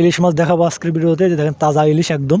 ইলিশ মাছ দেখাবো আজকের ভিডিওতে যে দেখেন তাজা ইলিশ একদম।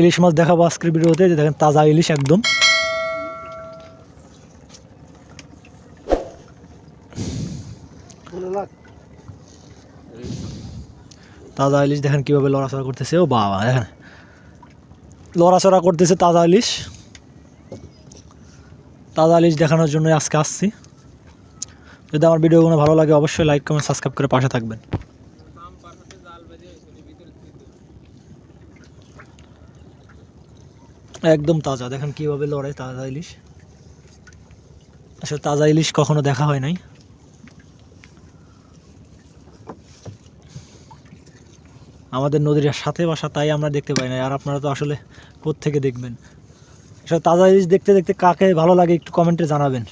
ইলিশ মাছ দেখাবো আজকের ভিডিওতে, যে দেখেন তাজা ইলিশ একদম। তাজা ইলিশ দেখেন কীভাবে লড়াচড়া করতেছে, ও বাবা, দেখেন। লড়াচড়া করতেছে তাজা ইলিশ। তাজা ইলিশ দেখানোর জন্য আজকে আসছি। যদি আমার ভিডিওগুলো ভালো লাগে, অবশ্যই লাইক কমেন্ট সাবস্ক্রাইব করে পাশে থাকবেন। একদম তাজা। দেখেন কীভাবে লড়ে তাজা ইলিশ। আসলে তাজা ইলিশ কখনো দেখা হয় নাই। আমাদের নদীর সাথে বাসা, তাই আমরা দেখতে পাই না আর আপনারা তো আসলে থেকে দেখবেন? আসলে তাজা ইলিশ দেখতে দেখতে কাকে ভালো লাগে একটু কমেন্টে জানাবেন।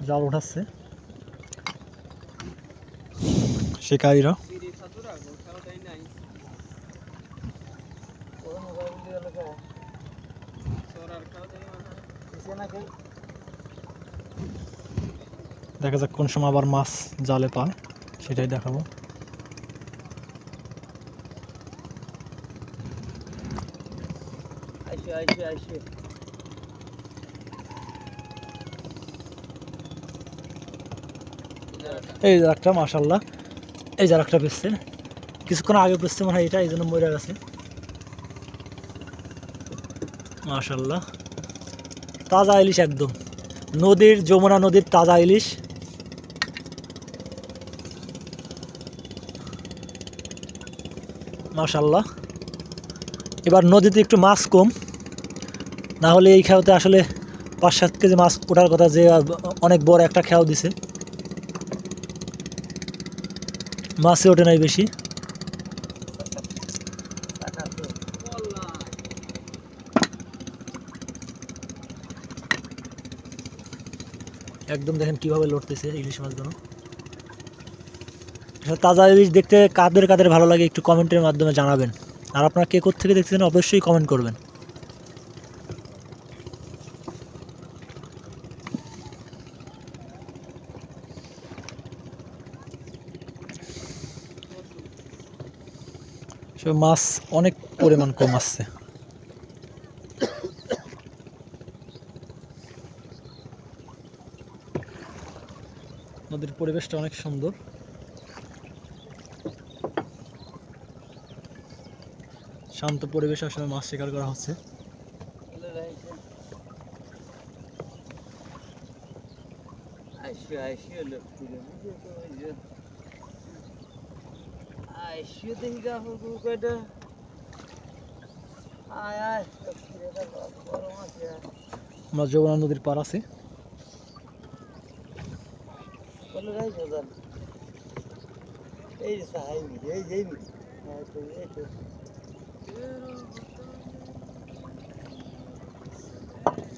জাল উঠাচ্ছে। শিকারীরা। দেখা যাক কোন সময় আবার মাছ জালে পায় সেটাই দেখাবো। আইসে আইসে এই যে একটা মাশাল্লাহ এই একটা পেসছে কিছুক্ষণ আগে পেসছে মনে হয় এটা, এই জন্য মরে গেছে। মাশাল্লাহ তাজা ইলিশ একদম। নদীর, যমুনা নদীর তাজা ইলিশ। মাশাল্লাহ এবার নদীতে একটু মাছ কম। না হলে এই খেয়াতে আসলে পাঁচ সাত কেজি মাছ ওঠার কথা যে অনেক বড় একটা খেয়াও দিছে। মাছে ওঠে নাই বেশি। একদম দেখেন কীভাবে লড়তেছে ইলিশ মাছগুলো। তাজা ইলিশ দেখতে কাদের কাদের ভালো লাগে একটু কমেন্টের মাধ্যমে জানাবেন। আর আপনারা কে থেকে দেখতেছেন অবশ্যই কমেন্ট করবেন। সে মাছ অনেক পরিমাণ কম আসছে। নদীর পরিবেশটা অনেক সুন্দর। শান্ত পরিবেশে আসলে মাছ শিকার করা হচ্ছে। আইসো আইসো, লোক তুলে আইসো দেখি গাফর গুরু কয়টা আয় আয় বড় মাছ আমরা যমুনা নদীর পার আছি বলে রাই সাজান এই যে সাহাই মিলে এই যেই মিলে এই তো এই তো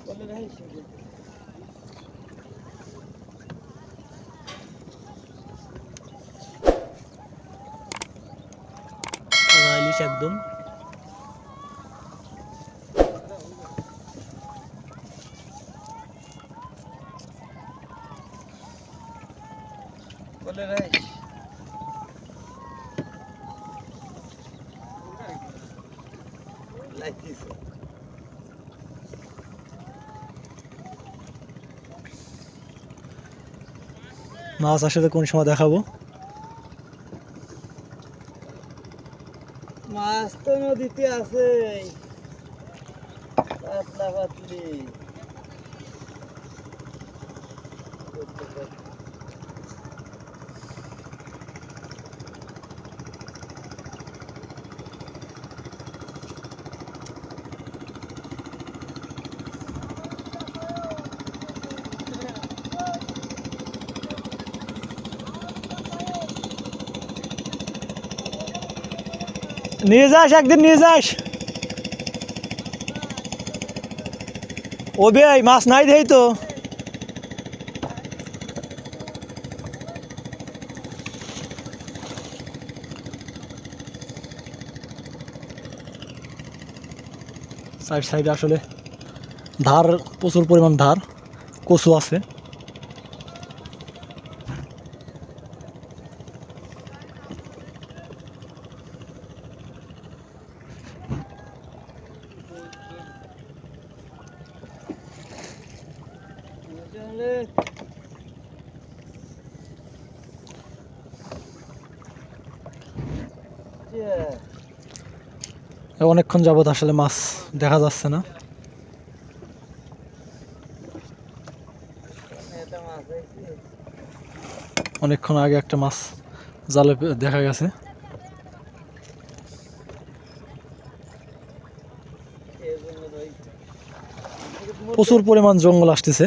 বলে রাই সাজান তাজা ইলিশ একদম। বলে রাই মাছ আসলে কোন সময় দেখাবো? মাছ তো নদীতে আছে। পাতলা পাতলি। নিয়ে যাস, একদিন নিয়ে যাস। ও মাছ নাই দেই তো। সাইড সাইডে আসলে ধার, প্রচুর পরিমাণ ধার, কচু আছে। অনেকক্ষণ যাবত আসলে মাছ দেখা যাচ্ছে না। অনেকক্ষণ আগে একটা মাছ জালে দেখা গেছে। প্রচুর পরিমাণ জঙ্গল আসতেছে।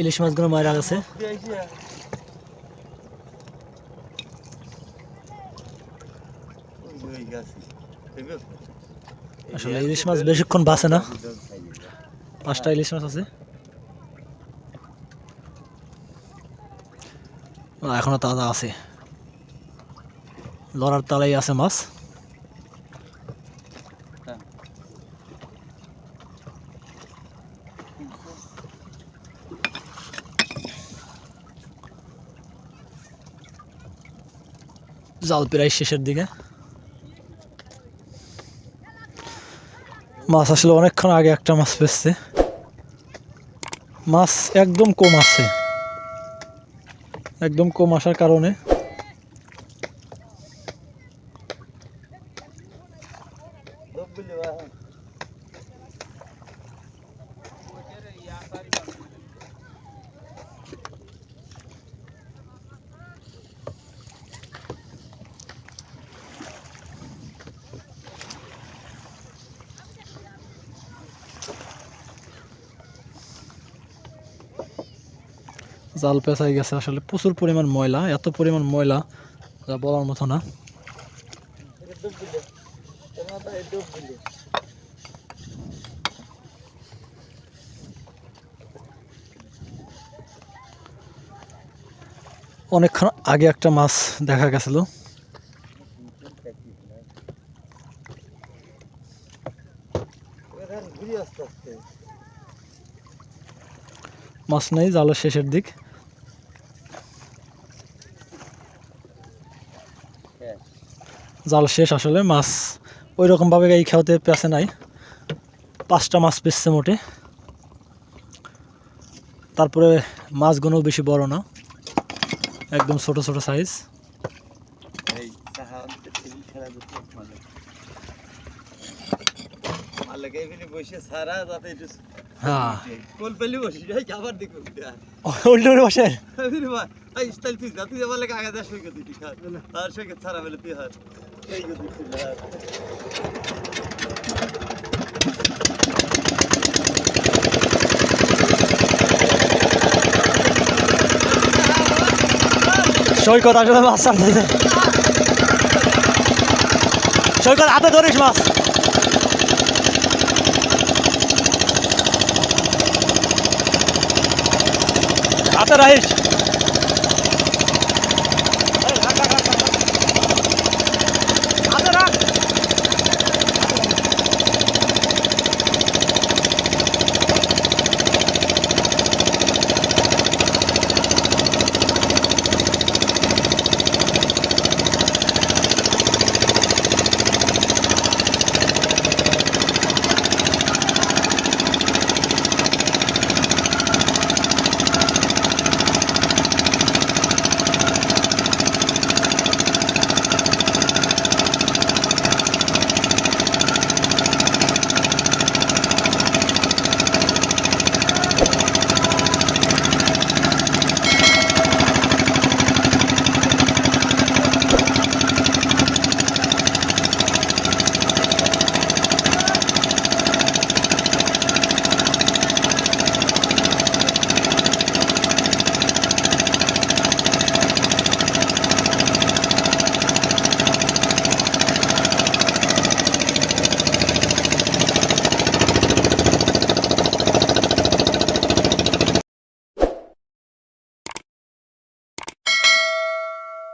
ইলিশ মাছগুলো মারা গেছে। আসলে ইলিশ মাছ বেশিক্ষণ বাঁচে না। পাঁচটা ইলিশ মাছ আছে। আহ, এখনও তাজা আছে। লড়ার তালাই আছে মাছ। জাল প্রায় শেষের দিকে। মাছ আসলে অনেকক্ষণ আগে একটা মাছ পেয়েছে মাছ একদম কম আছে। একদম কম আসার কারণে দব্বিলি বা জাল পেঁচাই গেছে। আসলে প্রচুর পরিমাণ ময়লা, এত পরিমাণ ময়লা যা বলার মতো না। অনেকক্ষণ আগে একটা মাছ দেখা গেছিল। মাছ নেই, জালের শেষের দিক। জাল শেষ আসলে মাছ ওই রকমভাবে এই খেয়াতে পেঁচে নাই। পাঁচটা মাছ পেঁচছে মোটে। তারপরে মাছগুলো বেশি বড় না একদম ছোট ছোট সাইজ বসে সৈকত আসলে মাছ ছাড়তেছে সৈকত হাতে ধরিস মাছ। হাতে রাখিস